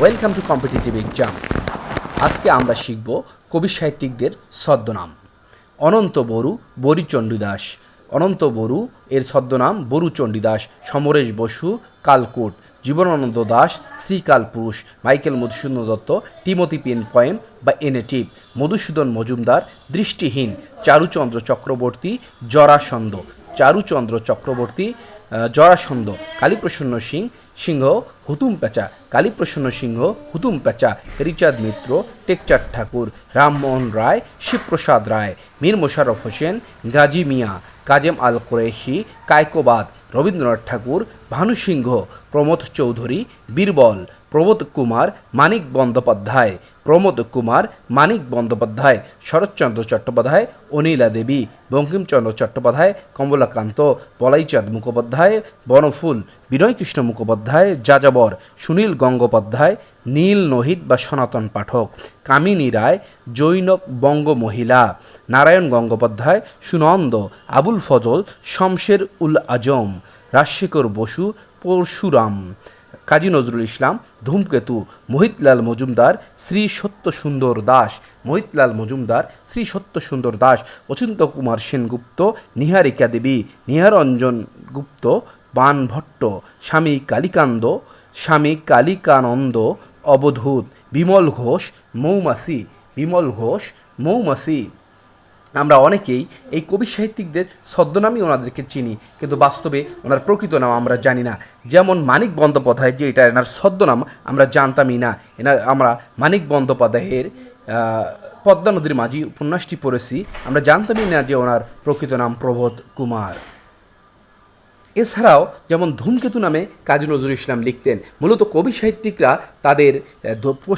Welcome to competitive exam আজকে আমরা শিখব কবি সাহিত্যিকদের ছদ্মনাম। অনন্ত বড়ু বরিচণ্ডী দাস। অনন্ত বড়ু এর ছদ্মনাম বরু চণ্ডীদাস সমরেশ বসু, কালকোট। জীবনানন্দ দাস, শ্রীকাল পুরুষ, Michael Madhusudan Dutta Timothy Penpoem বা এনেটিভ মধুসূদন মজুমদার, দৃষ্টিহীন, চারুচন্দ্র চক্রবর্তী জরাসন্দ চারুচন্দ্র চক্রবর্তী জরাসন্ধ, কালীপ্রসন্ন সিং, সিংহ হুতুম পেঁচা, কালীপ্রসন্ন সিংহ হুতুম পেঁচা রিচার্ড মিত্র, টেকচাঁদ ঠাকুর, রামমোহন রায়, শিবপ্রসাদ রায়, মীর মোশাররফ হোসেন, গাজী মিয়া, কাজেম আল কোরেশি কায়কোবাদ, রবীন্দ্রনাথ ঠাকুর, ভানু সিংহ, প্রমোদ চৌধুরী, বীরবল প্রবোধ কুমার মানিক বন্দ্যোপাধ্যায়। প্রমোদ কুমার মানিক বন্দ্যোপাধ্যায়, শরৎচন্দ্র চট্টোপাধ্যায়, অনিলা দেবী, বঙ্কিমচন্দ্র চট্টোপাধ্যায়, কমলাকান্ত বলাইচাঁদ মুখোপাধ্যায়, বনফুল, বিনয়কৃষ্ণ মুখোপাধ্যায়, যাযাবর, সুনীল গঙ্গোপাধ্যায়, নীল নোহিত বা সনাতন পাঠক, কামিনী রায় জৈনক বঙ্গ মহিলা নারায়ণ গঙ্গোপাধ্যায়, সুনন্দ, আবুল ফজল, শমশের উল আজম, রাজশেখর বসু, পরশুরাম। কাজী নজরুল ইসলাম, ধূমকেতু, মোহিতলাল মজুমদার, শ্রী সত্য সুন্দর দাস, মোহিতলাল মজুমদার, শ্রী সত্য সুন্দর দাস, অচিন্ত কুমার সেনগুপ্ত নিহারিকা দেবী নিহারঞ্জন গুপ্ত, বান ভট্ট, স্বামী কালিকান্দ, স্বামী কালিকানন্দ, অবধূত, বিমল ঘোষ মৌমাসি বিমল ঘোষ মৌমাসি আমরা অনেকেই এই কবি সাহিত্যিকদের ছদ্মনামই ওনাদেরকে চিনি, কিন্তু বাস্তবে ওনার প্রকৃত নাম আমরা জানি না। যেমন মানিক বন্দ্যোপাধ্যায়, যে এটা এনার ছদ্মনাম, আমরা জানতামই না। এনার, আমরা মানিক বন্দ্যোপাধ্যায়ের পদ্মা নদীর মাঝি উপন্যাসটি পড়েছি, আমরা জানতামই না যে ওনার প্রকৃত নাম প্রবোধ কুমার। এছাড়াও যেমন ধূমকেতু নামে কাজী নজরুল ইসলাম লিখতেন, মূলত কবি সাহিত্যিকরা তাদের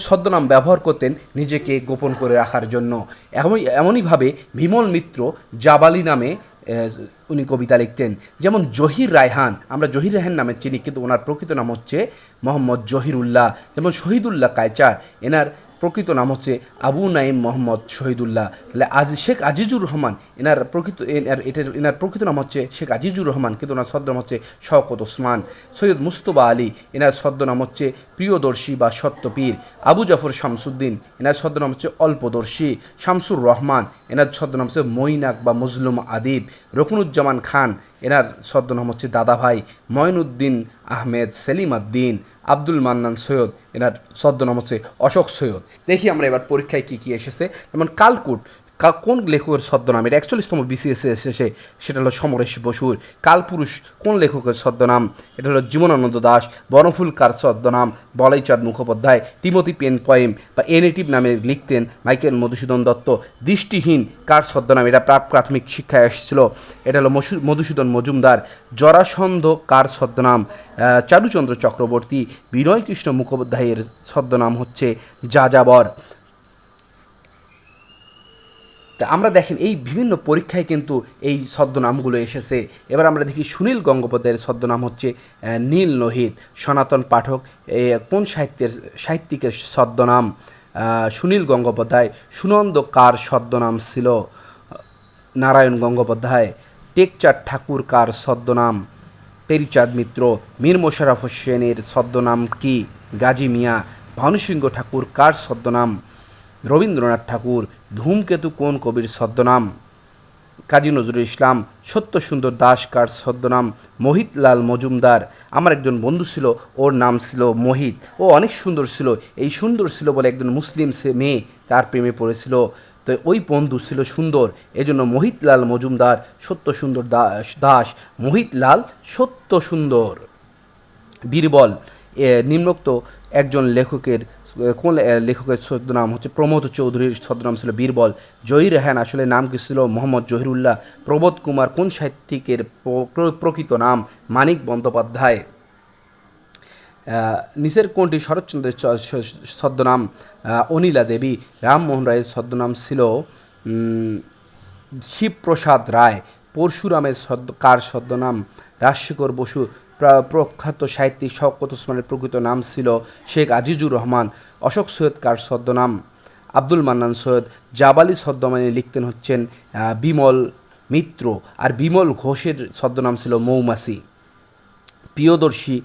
ছদ্মনাম ব্যবহার করতেন নিজেকে গোপন করে রাখার জন্য। এমন এমনইভাবে বিমল মিত্র জাবালি নামে উনি কবিতা লিখতেন। যেমন জহির রায়হান, আমরা জহির রায়হান নামে চিনি, কিন্তু ওনার প্রকৃত নাম হচ্ছে মোহাম্মদ জহিরুল্লাহ। যেমন শহীদুল্লাহ কায়চার, এনার প্রকৃত নাম হচ্ছে আবু নাইম মোহাম্মদ শহীদুল্লাহ। তাহলে আজ শেখ আজিজুর রহমান, এনার প্রকৃত, এনার, এটার, এনার প্রকৃত নাম হচ্ছে শেখ আজিজুর রহমান, কিন্তু ওনার ছদ্মনাম হচ্ছে শওকত ওসমান। সৈয়দ মুস্তবা আলী, এনার ছদ্মনাম হচ্ছে প্রিয়দর্শী বা সত্যপীর। আবু জাফর শামসুদ্দিন, এনার ছদ্মনাম হচ্ছে অল্পদর্শী। শামসুর রহমান, এনার ছদ্মনাম হচ্ছে মইনাক বা মজলুম আদিব। রকুনুজ্জামান খান এনার ছদ্মনাম হচ্ছে দাদাভাই ময়নুদ্দিন আহমেদ সেলিম আদ্দিন, আব্দুল মান্নান সৈয়দ, এনার ছদ্মনাম হচ্ছে অশোক সৈয়দ। দেখি আমরা এবার পরীক্ষায় কী কী এসেছে। যেমন কালকুট কোন লেখকের ছদ্মনাম? এটা একচল্লিশতম বিসিএসে এসেছে, সেটা হলো সমরেশ বসুর। কালপুরুষ, কোন লেখকের ছদ্মনাম? এটা হলো জীবনানন্দ দাস, বনফুল কার ছদ্মনাম? Balaichand Mukhopadhyay Timothy pen poem বা এনেটিভ নামে লিখতেন মাইকেল মধুসূদন দত্ত। দৃষ্টিহীন কার ছদ্মনাম? এটা প্রাক প্রাথমিক শিক্ষায় এসেছিল। এটা হলো মধুসূদন মজুমদার, জরাসন্ধ কার ছদ্মনাম? চারুচন্দ্র চক্রবর্তী, বিনয়কৃষ্ণ মুখোপাধ্যায়ের ছদ্মনাম হচ্ছে যাযাবর। তা আমরা দেখেন, এই বিভিন্ন পরীক্ষায় কিন্তু এই ছদ্মনামগুলো এসেছে। এবার আমরা দেখি সুনীল গঙ্গোপাধ্যায়ের ছদ্মনাম হচ্ছে নীল লোহিত, সনাতন পাঠক। কোন সাহিত্যের, সাহিত্যিকের ছদ্মনাম? সুনীল গঙ্গোপাধ্যায়, সুনন্দ কার ছদ্মনাম ছিল? নারায়ণ গঙ্গোপাধ্যায়, টেকচাঁদ ঠাকুর কার ছদ্মনাম? পেরিচাঁদ মিত্র, মীর মোশারফ হোসেনের ছদ্মনাম কি? গাজী মিয়া, ভানুসিংহ ঠাকুর কার ছদ্মনাম? রবীন্দ্রনাথ ঠাকুর, ধূমকেতু কোন কবির ছদ্মনাম? কাজী নজরুল ইসলাম সত্য সুন্দর দাস কার ছদ্মনাম? মোহিত লাল মজুমদার, আমার একজন বন্ধু ছিল, ওর নাম ছিল মোহিত। ও অনেক সুন্দর ছিল, এই সুন্দর ছিল বলে একজন মুসলিম সে মেয়ে তার প্রেমে পড়েছিল। তো ওই বন্ধু ছিল সুন্দর, এজন্য মোহিত লাল মজুমদার সত্য সুন্দর দাস দাস মোহিত লাল সত্য সুন্দর বীরবল নিম্নোক্ত একজন লেখকের কোন লেখকের ছদ্মনাম হচ্ছে প্রমোদ চৌধুরীর ছদ্মনাম ছিল বীরবল। জহির রেহান আসলে নাম কি ছিল? মোহাম্মদ জহিরুল্লাহ। প্রবোধ কুমার কোন সাহিত্যিকের প্র- প্র- প্রকৃত নাম? মানিক বন্দ্যোপাধ্যায়। নিচের কোনটি শরৎচন্দ্রের ছদ্মনাম? অনিলা দেবী। রামমোহন রায়ের ছদ্মনাম ছিল শিবপ্রসাদ রায়। পরশুরামের কার ছদ্মনাম? রাজশেখর বসু। প্রখ্যাত সাহিত্যিক শওকত ওসমানের প্রকৃত নাম ছিল শেখ আজিজুর রহমান, অশোক সৈয়দ কার ছদ্মনাম। আব্দুল মান্নান সৈয়দ জাবালি ছদ্মনামে লিখতেন হচ্ছেন বিমল মিত্র। আর বিমল ঘোষের ছদ্মনাম ছিল মৌমাসি প্রিয়দর্শী